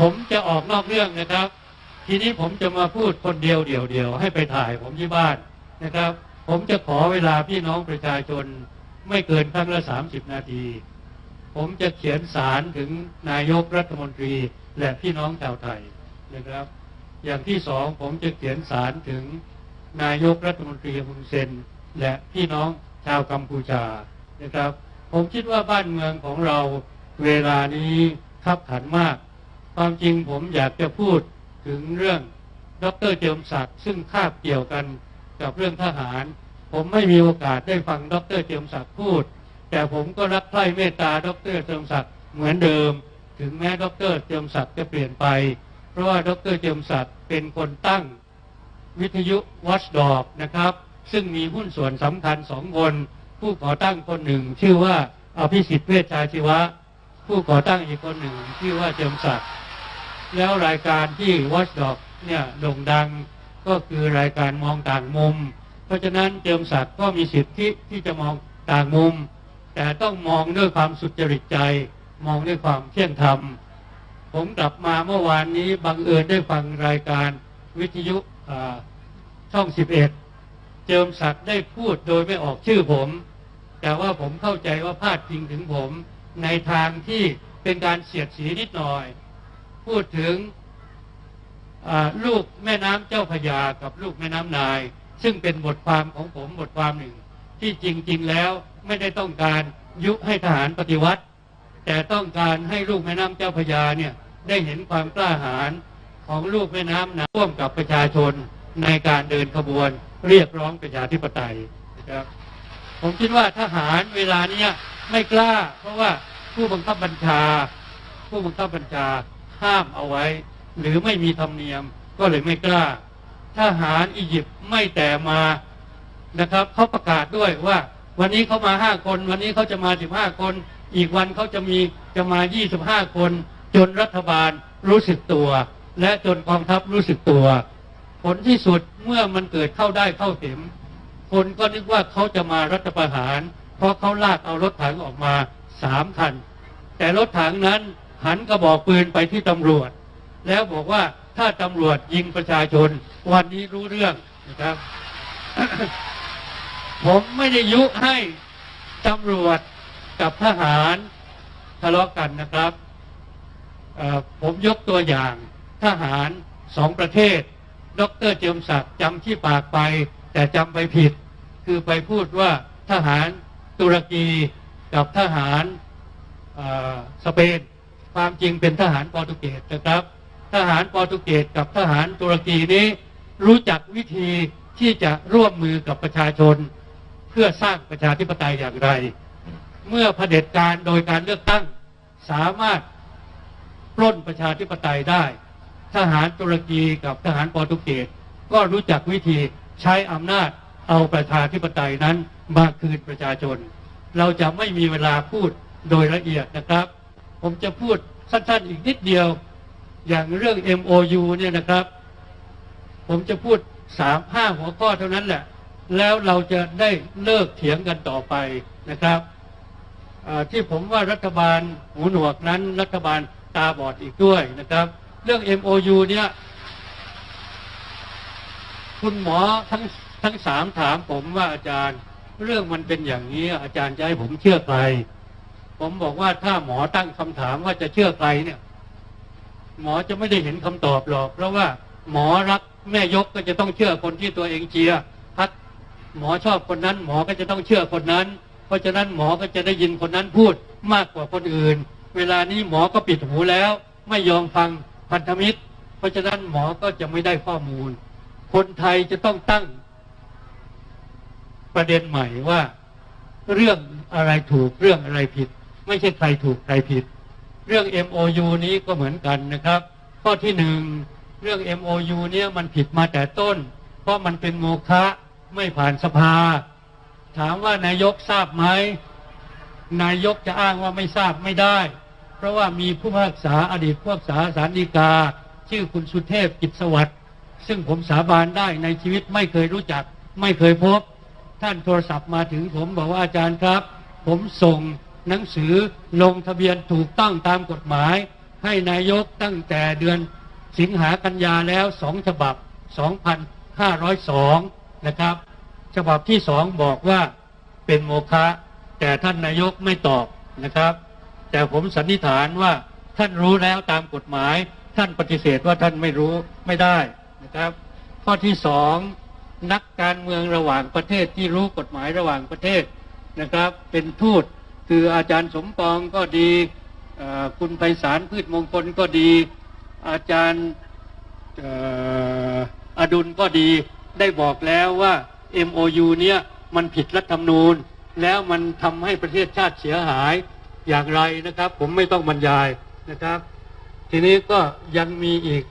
ผมจะออกนอกเรื่องนะครับ ทีนี้ผมจะมาพูดคนเดียวเดี่ยวเดียวให้ไปถ่ายผมที่บ้านนะครับ ผมจะขอเวลาพี่น้องประชาชนไม่เกินครั้งละสามสิบนาที ผมจะเขียนสารถึงนายกรัฐมนตรีและพี่น้องชาวไทยนะครับ อย่างที่สองผมจะเขียนสารถึงนายกรัฐมนตรีฮุนเซนและพี่น้องชาวกัมพูชานะครับ ผมคิดว่าบ้านเมืองของเราเวลานี้ขับขันมาก ความจริงผมอยากจะพูดถึงเรื่องดรเจิมศักดิ์ซึ่งคาบเกี่ยวกันกับเรื่องทหาร ผมไม่มีโอกาสได้ฟังดรเจิมศักดิ์พูด แต่ผมก็รักใคร่เมตตาดรเจิมศักดิ์เหมือนเดิม ถึงแม้ดรเจิมศักดิ์จะเปลี่ยนไป เพราะว่าดรเจิมศักดิ์เป็นคนตั้งวิทยุวอชดอกนะครับ ซึ่งมีหุ้นส่วนสำคัญสองคน ผู้ก่อตั้งคนหนึ่ง ชื่อว่าอภิสิทธิ์เวชชาชีวะ ผู้ก่อตั้งอีกคนหนึ่ง ชื่อว่าเจิมศักดิ์ แล้วรายการที่วอชดอกเนี่ยโด่งดังก็คือรายการมองต่างมุม เพราะฉะนั้นเจิมศักดิ์ก็มีสิทธิที่จะมองต่างมุม แต่ต้องมองด้วยความสุจริตใจ มองด้วยความเที่ยงธรรม ผมกลับมาเมื่อวานนี้บังเอิญได้ฟังรายการวิทยุอ่าช่อง 11 เจิมศักดิ์ได้พูดโดยไม่ออกชื่อผม แต่ว่าผมเข้าใจว่าพาดพิงถึงผมในทางที่เป็นการเสียดสีนิดหน่อย พูดถึงลูกแม่น้ำเจ้าพยากับลูกแม่น้ำนาย ซึ่งเป็นบทความของผมบทความหนึ่ง ที่จริง ๆ แล้วไม่ได้ต้องการยุให้ทหารปฏิวัติ แต่ต้องการให้ลูกแม่น้ำเจ้าพยาเนี่ยได้เห็นความกล้าหาญของลูกแม่น้ำนะร่วมกับประชาชนในการเดินขบวนเรียกร้องประชาธิปไตยนะครับ ผมคิดว่าทหารเวลานี้ไม่กล้า เพราะว่าผู้บังคับบัญชา ผู้บังคับบัญชา ห้ามเอาไว้ หรือไม่มีธรรมเนียมก็เลยไม่กล้าทหารอียิปต์ไม่แต่มานะครับเขาประกาศด้วยว่า วันนี้เขามาห้าคน วันนี้เขาจะมาสิบห้าคน อีกวันเขาจะมีจะมายี่สิบห้าคน จนรัฐบาลรู้สึกตัว และจนกองทัพรู้สึกตัว ผลที่สุดเมื่อมันเกิดเข้าได้เข้าเข็มคนก็นึกว่าเขาจะมารัฐประหาร เพราะเขาลากเอารถถังออกมาสามคัน แต่รถถังนั้น หันกระบอกปืนไปที่ตำรวจ แล้วบอกว่าถ้าตำรวจยิงประชาชน วันนี้รู้เรื่องนะครับ ผมไม่ได้ยุให้ตำรวจกับทหารทะเลาะกันนะครับผมยกตัวอย่างทหารสองประเทศ ดรเจิมศักดิ์จำที่ปากไป แต่จำไปผิด คือไปพูดว่าทหารตุรกีกับทหารสเปน ความจริงเป็นทหารโปรตุเกสนะครับ ทหารโปรตุเกสกับทหารตุรกีนี้ รู้จักวิธีที่จะร่วมมือกับประชาชน เพื่อสร้างประชาธิปไตยอย่างไร เมื่อเผด็จการโดยการเลือกตั้งสามารถปล้นประชาธิปไตยได้ ทหารตุรกีกับทหารโปรตุเกสก็รู้จักวิธีใช้อำนาจเอาประชาธิปไตยนั้นมาคืนประชาชน เราจะไม่มีเวลาพูดโดยละเอียดนะครับ ผมจะพูดสั้นๆอีกนิดเดียว อย่างเรื่อง MOU เนี่ยนะครับ ผมจะพูดสามห้าหัวข้อเท่านั้นแหละ แล้วเราจะได้เลิกเถียงกันต่อไปนะครับที่ผมว่ารัฐบาลหูหนวกนั้น รัฐบาลตาบอดอีกด้วยนะครับ เรื่อง MOU เนี่ยคุณหมอทั้งทั้งสามถามผมว่าอาจารย์ เรื่องมันเป็นอย่างนี้ อาจารย์จะให้ผมเชื่อใคร ผมบอกว่าถ้าหมอตั้งคำถามว่าจะเชื่อใครเนี่ย หมอจะไม่ได้เห็นคำตอบหรอก เพราะว่าหมอรักแม่ยกก็จะต้องเชื่อคนที่ตัวเองเชียร์พักหมอชอบคนนั้น หมอก็จะต้องเชื่อคนนั้น เพราะฉะนั้นหมอก็จะได้ยินคนนั้นพูดมากกว่าคนอื่น เวลานี้หมอก็ปิดหูแล้ว ไม่ยอมฟังพันธมิตร เพราะฉะนั้นหมอก็จะไม่ได้ข้อมูล คนไทยจะต้องตั้ง ประเด็นใหม่ว่า เรื่องอะไรถูกเรื่องอะไรผิด ไม่ใช่ใครถูกใครผิด เรื่อง MOU นี้ก็เหมือนกันนะครับ ข้อที่หนึ่งเรื่อง MOU เนี่ยมันผิดมาแต่ต้น เพราะมันเป็นโมฆะไม่ผ่านสภา ถามว่านายกทราบไหมนายกจะอ้างว่าไม่ทราบไม่ได้ เพราะว่ามีผู้พิพากษาอดีตผู้พิพากษาสารดีกา ชื่อคุณสุเทพกิจสวัสดิ์ซึ่งผมสาบานได้ในชีวิตไม่เคยรู้จัก ไม่เคยพบ ท่านโทรศัพท์มาถึงผมบอกว่าอาจารย์ครับ ผมส่ง หนังสือลงทะเบียนถูกต้องตามกฎหมาย ให้นายกตั้งแต่เดือนสิงหากันยาแล้วสองฉบับ 2,502 นะครับ ฉบับที่สองบอกว่าเป็นโมฆะแต่ท่านนายกไม่ตอบนะครับ แต่ผมสันนิษฐานว่าท่านรู้แล้วตามกฎหมาย ท่านปฏิเสธว่าท่านไม่รู้ไม่ได้นะครับ ข้อที่สองนักการเมืองระหว่างประเทศที่รู้กฎหมายระหว่างประเทศนะครับ เป็นทูต คืออาจารย์สมปองก็ดีคุณไพศาลพืชมงคลก็ดี อาจารย์อดุลก็ดีได้บอกแล้วว่า MOU เนี่ยมันผิดรัฐธรรมนูญ แล้วมันทำให้ประเทศชาติเสียหายอย่างไรนะครับ ผมไม่ต้องบรรยายนะครับ ทีนี้ก็ยังมีอีก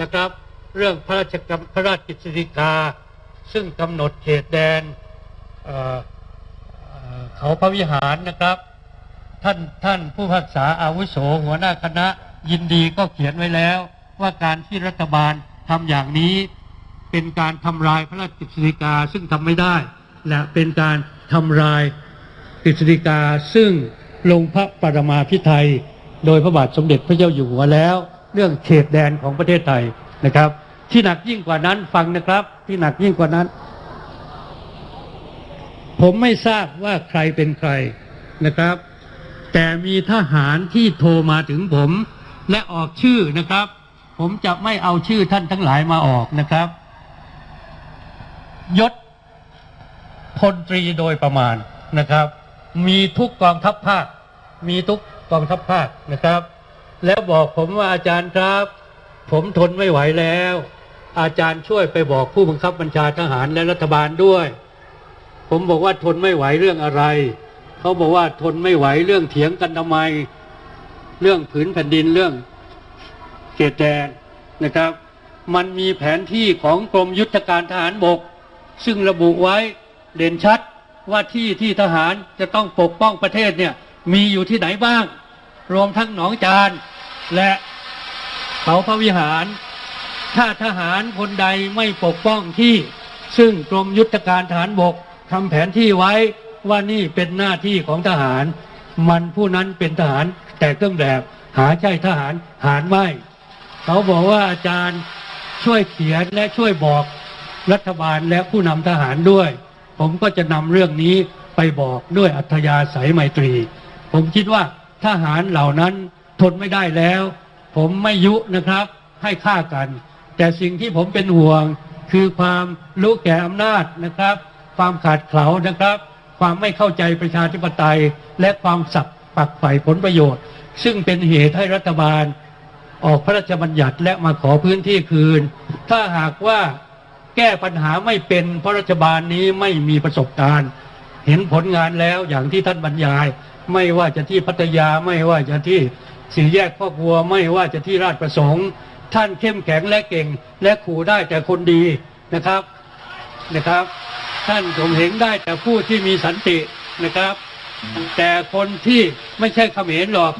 นะครับ เรื่องพระราชกำพระราชกิจสิกา ซึ่งกำหนดเขตแดน เขาพระวิหารนะครับ ท่านท่านผู้พักษาอาวุโสหัวหน้าคณะยินดีก็เขียนไว้แล้ว ว่าการที่รัฐบาลทำอย่างนี้ เป็นการทำลายพระราชกฤษฎีกาซึ่งทำไม่ได้ และเป็นการทำลายกฤษฎีกาซึ่งลงพระปรมาภิไธยโดยพระบาทสมเด็จพระเจ้าอยู่หัวแล้ว เรื่องเขตแดนของประเทศไทยนะครับ ที่หนักยิ่งกว่านั้นฟังนะครับ ที่หนักยิ่งกว่านั้น ผมไม่ทราบว่าใครเป็นใครนะครับ แต่มีทหารที่โทรมาถึงผม และออกชื่อนะครับ ผมจะไม่เอาชื่อท่านทั้งหลายมาออกนะครับ ยศพลตรีโดยประมาณนะครับ มีทุกกองทัพภาค มีทุกกองทัพภาคนะครับ แล้วบอกผมว่าอาจารย์ครับ ผมทนไม่ไหวแล้ว อาจารย์ช่วยไปบอกผู้บังคับบัญชาทหารและรัฐบาลด้วย ผมบอกว่าทนไม่ไหวเรื่องอะไร เขาบอกว่าทนไม่ไหวเรื่องเถียงกันทำไม เรื่องผืนแผ่นดินเรื่องเขตแดนนะครับ มันมีแผนที่ของกรมยุทธการทหารบก ซึ่งระบุไว้เด่นชัดว่าที่ที่ทหารจะต้องปกป้องประเทศเนี่ยมีอยู่ที่ไหนบ้าง รวมทั้งหนองจานและเขาพระวิหาร ถ้าทหารคนใดไม่ปกป้องที่ซึ่งกรมยุทธการทหารบก ทำแผนที่ไว้ว่านี่เป็นหน้าที่ของทหาร มันผู้นั้นเป็นทหารแต่เครื่องแบบหาใช่ทหารหารไม่เขาบอกว่าอาจารย์ช่วยเขียนและช่วยบอกรัฐบาลและผู้นำทหารด้วย ผมก็จะนำเรื่องนี้ไปบอกด้วยอัธยาศัยไมตรี ผมคิดว่าทหารเหล่านั้นทนไม่ได้แล้ว ผมไม่ยุนะครับให้ฆ่ากัน แต่สิ่งที่ผมเป็นห่วงคือความรู้แก่อำนาจนะครับ ความขาดเขลานะครับ ความไม่เข้าใจประชาธิปไตย และความสับปักใฝ่ผลประโยชน์ ซึ่งเป็นเหตุให้รัฐบาลออกพระราชบัญญัติและมาขอพื้นที่คืน ถ้าหากว่าแก้ปัญหาไม่เป็นเพราะรัฐบาลนี้ไม่มีประสบการณ์ เห็นผลงานแล้วอย่างที่ท่านบรรยาย ไม่ว่าจะที่พัทยาไม่ว่าจะที่สี่แยกพ่อครัวไม่ว่าจะที่ราชประสงค์ ท่านเข้มแข็งและเก่งและขู่ได้แต่คนดีนะครับนะครับ ท่านผมเห็นได้แต่ผู้ที่มีสันตินะครับ แต่คนที่ไม่ใช่เขมรหรอก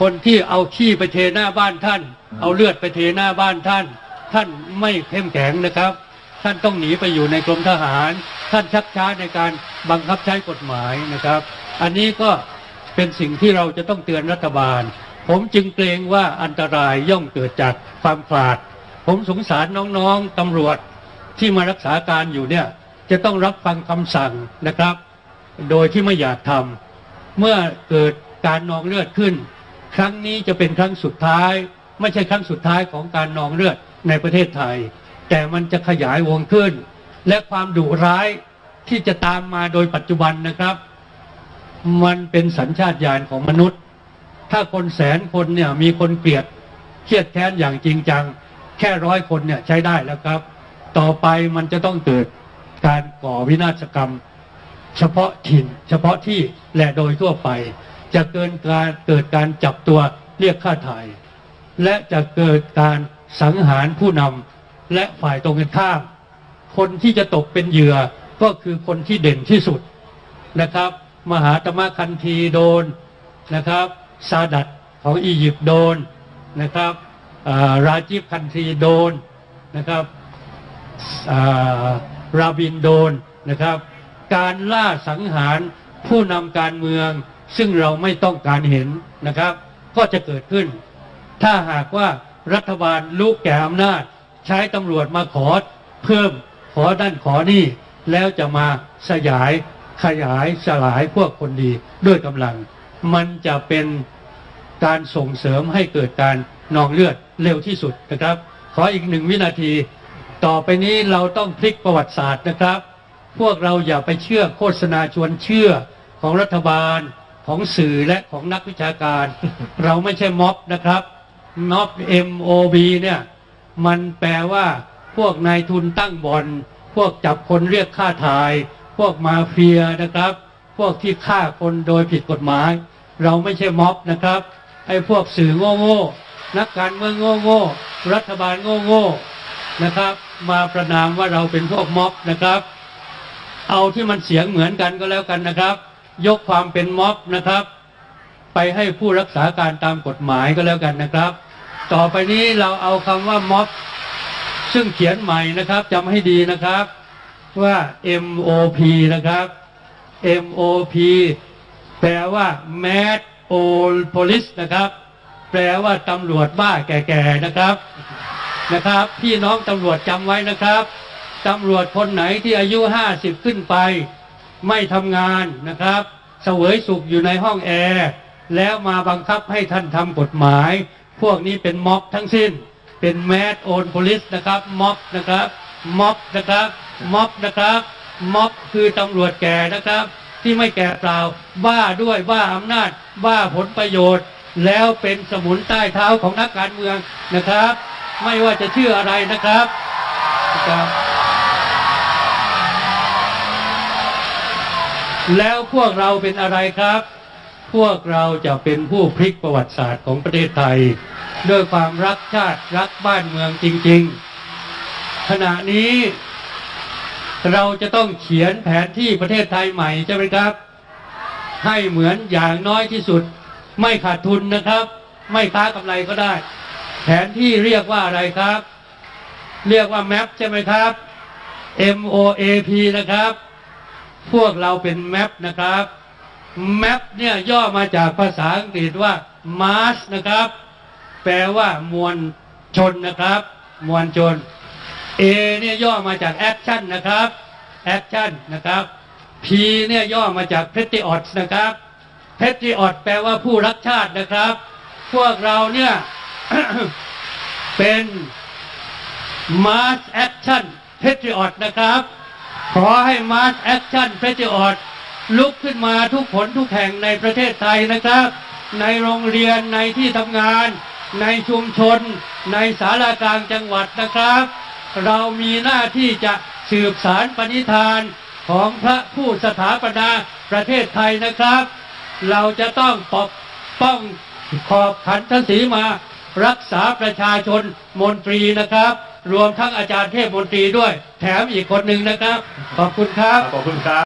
คนที่เอาขี้ไปเทหน้าบ้านท่าน เอาเลือดไปเทหน้าบ้านท่าน ท่านไม่เข้มแข็งนะครับ ท่านต้องหนีไปอยู่ในกรมทหาร ท่านชักช้าในการบังคับใช้กฎหมายนะครับ อันนี้ก็เป็นสิ่งที่เราจะต้องเตือนรัฐบาล ผมจึงเกรงว่าอันตรายย่อมเกิดจากความขาด ผมสงสารน้องๆตำรวจที่มารักษาการอยู่เนี่ย จะต้องรับฟังคำสั่งนะครับ โดยที่ไม่อยากทำเมื่อเกิดการนองเลือดขึ้น ครั้งนี้จะเป็นครั้งสุดท้าย ไม่ใช่ครั้งสุดท้ายของการนองเลือดในประเทศไทย แต่มันจะขยายวงขึ้น และความดุร้ายที่จะตามมาโดยปัจจุบันนะครับ มันเป็นสัญชาตญาณของมนุษย์ ถ้าคนแสนคนเนี่ยมีคนเกลียดเครียดแค้นอย่างจริงจัง แค่ร้อยคนเนี่ยใช้ได้แล้วครับ ต่อไปมันจะต้องเกิด การก่อวินาศกรรม เฉพาะถิ่น เฉพาะที่และโดยทั่วไป จะเกินการเกิดการจับตัวเรียกค่าถ่าย และจะเกิดการสังหารผู้นำและฝ่ายตรงกันข้าม คนที่จะตกเป็นเหยื่อก็คือคนที่เด่นที่สุดนะครับ มหาตมะคันธีโดนนะครับซาดัตของอียิปต์โดนนะครับราจิฟคันธีโดนนะครับอ่า ราบินโดนนะครับ การล่าสังหารผู้นำการเมือง ซึ่งเราไม่ต้องการเห็นนะครับ ก็จะเกิดขึ้น ถ้าหากว่ารัฐบาลลูกแก่อำนาจ ใช้ตำรวจมาขอเพิ่มขอด้านขอนี่ แล้วจะมาสยายขยายสลายพวกคนดีด้วยกำลัง มันจะเป็นการส่งเสริมให้เกิดการนองเลือดเร็วที่สุดนะครับ ขออีกหนึ่งวินาที ต่อไปนี้เราต้องพลิกประวัติศาสตร์นะครับ พวกเราอย่าไปเชื่อโฆษณาชวนเชื่อของรัฐบาลของสื่อและของนักวิชาการ เราไม่ใช่ม็อบนะครับม็อบ MOB เนี่ยมันแปลว่าพวกนายทุนตั้งบอลพวกจับคนเรียกค่าถ่าย พวกมาเฟียนะครับ พวกที่ฆ่าคนโดยผิดกฎหมาย เราไม่ใช่ม็อบนะครับไอ้พวกสื่อโง่ๆนักการเมืองโง่ๆรัฐบาลโง่ๆ นะครับ มาประนามว่าเราเป็นพวกม็อบนะครับ เอาที่มันเสียงเหมือนกันก็แล้วกันนะครับ ยกความเป็นม็อบนะครับ ไปให้ผู้รักษาการตามกฎหมายก็แล้วกันนะครับ ต่อไปนี้เราเอาคำว่าม็อบซึ่งเขียนใหม่นะครับจำให้ดีนะครับว่า MOP นะครับ MOP แปลว่า Mad Old Police นะครับ แปลว่าตำรวจบ้าแก่ๆนะครับ นะครับ พี่น้องตำรวจจำไว้นะครับตำรวจคนไหนที่อายุ50ขึ้นไป ไม่ทำงานนะครับ เสวยสุขอยู่ในห้องแอร์แล้วมาบังคับให้ท่านทำกฎหมาย พวกนี้เป็นม็อบทั้งสิ้น เป็นแมดโอนพลิสนะครับม็อบนะครับม็อบนะครับม็อบนะครับม็อบคือตำรวจแก่นะครับ ที่ไม่แก่เปล่าบ้าด้วยบ้าอำนาจบ้าผลประโยชน์ แล้วเป็นสมุนใต้เท้าของนักการเมืองนะครับ ไม่ว่าจะชื่ออะไรนะครับครับแล้วพวกเราเป็นอะไรครับ พวกเราจะเป็นผู้พลิกประวัติศาสตร์ของประเทศไทย ด้วยความรักชาติรักบ้านเมืองจริง ๆ ขณะนี้เราจะต้องเขียนแผนที่ประเทศไทยใหม่ใช่ไหมครับ ให้เหมือนอย่างน้อยที่สุด ไม่ขาดทุนนะครับ ไม่ค้ากำไรก็ได้ แผนที่เรียกว่าอะไรครับ เรียกว่าแมปใช่ไหมครับ M O A P นะครับ พวกเราเป็นแมปนะครับแมปเนี่ยย่อมาจากภาษาอังกฤษว่า mass นะครับ แปลว่ามวลชนนะครับ มวลชน A เนี่ยย่อมาจาก action นะครับ action นะครับ P เนี่ยย่อมาจาก patriots นะครับ patriot แปลว่าผู้รักชาตินะครับ พวกเราเนี่ย เป็น mass action patriot นะครับ ขอให้ mass action patriot ลุกขึ้นมาทุกผลทุกแห่งในประเทศไทยนะครับ ในโรงเรียนในที่ทำงาน ในชุมชน ในสารากลางจังหวัดนะครับ เรามีหน้าที่จะสืบสารปณิธานของพระผู้สถาปนาประเทศไทยนะครับ เราจะต้องปกป้องขอบขันทศีมา รักษาประชาชนมนตรีนะครับ รวมทั้งอาจารย์เทพมนตรีด้วย แถมอีกคนหนึ่งนะครับ ขอบคุณครับ ขอบคุณครับ